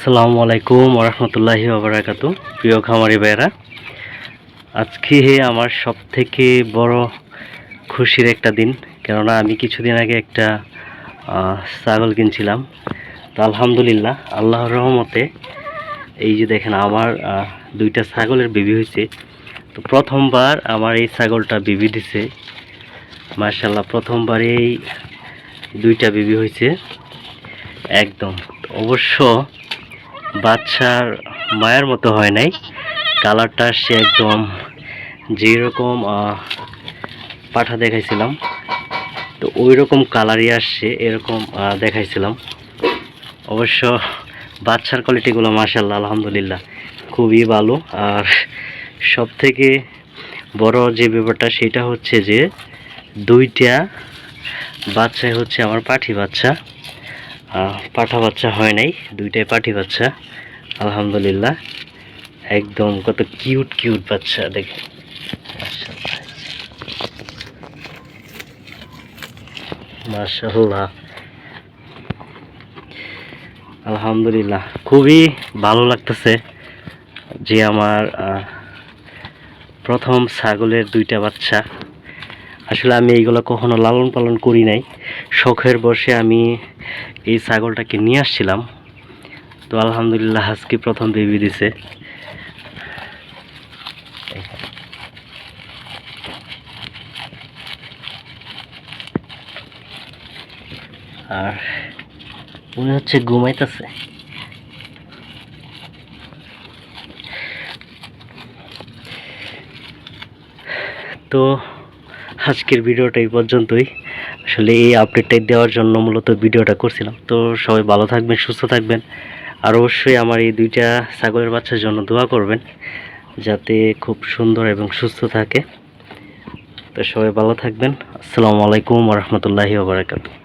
আসসালামু আলাইকুম ওরহমতুল্লাহি ওবরাকাতু। প্রিয় খামারি ভাইয়েরা, আজকে আমার সব থেকে বড় খুশির একটা দিন, কেননা আমি কিছুদিন আগে একটা ছাগল কিনছিলাম। তো আলহামদুলিল্লাহ, আল্লাহর রহমতে এই যে দেখেন আমার দুইটা ছাগলের বেবি হয়েছে তো প্রথমবার আমার এই ছাগলটা বেবি দিছে। মার্শাল্লাহ প্রথমবারেই দুইটা বেবি হয়েছে একদম। অবশ্য বাচ্চার মায়ের মতো হয় নাই। কালারটা সে একদম যেরকম পাঠা দেখাইছিলাম। তো ওই রকম কালারই আসছে এরকম দেখাইছিলাম। অবশ্য বাচ্চার কোয়ালিটিগুলো মাসাল্লাহ আলহামদুলিল্লাহ, খুবই ভালো। আর সব থেকে বড় যে ব্যাপারটা, সেটা হচ্ছে যে দুইটা বাচ্চাই হচ্ছে আমার পাঠি বাচ্চা। পাঠা বাচ্চা হয় নাই, দুইটাই পাঠি বাচ্চা, আলহামদুলিল্লাহ। একদম কত কিউট কিউট বাচ্চা দেখে মাশাআল্লাহ। আলহামদুলিল্লাহ। খুবই ভালো লাগতেছে যে আমার প্রথম ছাগলের দুইটা বাচ্চা। আসলে আমি এইগুলো কখনো লালন পালন করি নাই। শখের বসে আমি এই ছাগলটাকে নিয়ে আসছিলাম। তো আলহামদুলিল্লাহ আজকে প্রথম বেবি দিছে। আর মনে হচ্ছে ঘুমাইতেছে। তো আজকের ভিডিওটা এই পর্যন্তই। আসলে এই আপডেটটাই দেওয়ার জন্য মূলত ভিডিওটা করছিলাম। তো সবাই ভালো থাকবেন, সুস্থ থাকবেন। আর অবশ্যই আমার এই দুইটা ছাগলের বাচ্চার জন্য দোয়া করবেন, যাতে খুব সুন্দর এবং সুস্থ থাকে। তো সবাই ভালো থাকবেন। আসসালামু আলাইকুম রহমতুল্লাহি ওবরাকাতুহ